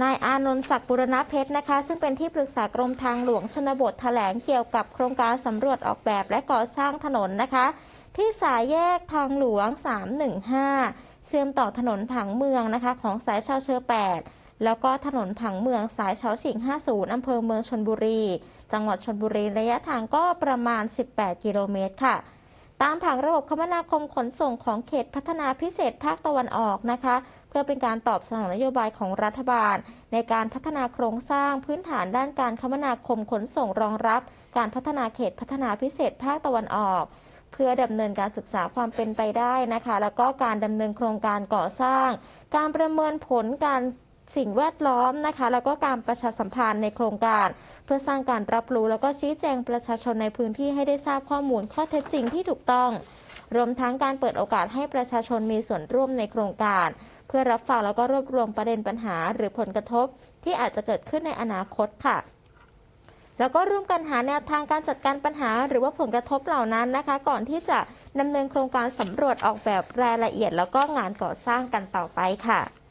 นายอานนท์ศักดิ์บุรณเพชรนะคะ ซึ่งเป็นที่ปรึกษากรมทางหลวงชนบทแถลงเกี่ยวกับโครงการสำรวจออกแบบและก่อสร้างถนนนะคะ ที่สายแยกทางหลวง 315 เชื่อมต่อถนนผังเมืองนะคะของสายชาวเชอ8 แล้วก็ถนนผังเมืองสายเฉาฉิง 50 อำเภอเมืองชนบุรี จังหวัดชนบุรีระยะทางก็ประมาณ 18 กิโลเมตรค่ะ ตามผังระบบคมนาคมขนส่งของเขตพัฒนาพิเศษภาคตะวันออกนะคะ เพื่อเป็นการตอบสนองนโยบายของรัฐบาล ในการพัฒนาโครงสร้างพื้นฐานด้านการคมนาคมขนส่งรองรับ การพัฒนาเขตพัฒนาพิเศษภาคตะวันออก เพื่อดำเนินการศึกษาความเป็นไปได้นะคะ แล้วก็การดำเนินโครงการก่อสร้าง การประเมินผลการ สิ่งแวดล้อมนะคะ แล้วก็การประชาสัมพันธ์ในโครงการ เพื่อสร้างการรับรู้ แล้วก็ชี้แจงประชาชนในพื้นที่ให้ได้ทราบข้อมูลข้อเท็จจริงที่ถูกต้อง รวมทั้งการเปิดโอกาสให้ประชาชนมีส่วนร่วมในโครงการ เพื่อรับฟังแล้วก็รวบรวมประเด็นปัญหา หรือผลกระทบ ที่อาจจะเกิดขึ้นในอนาคตค่ะแล้วก็ร่วมกันหาแนวทางการจัดการปัญหา หรือว่าผลกระทบเหล่านั้นนะคะ ก่อนที่จะดำเนินโครงการสำรวจออกแบบรายละเอียด แล้วก็งานก่อสร้างกันต่อไปค่ะ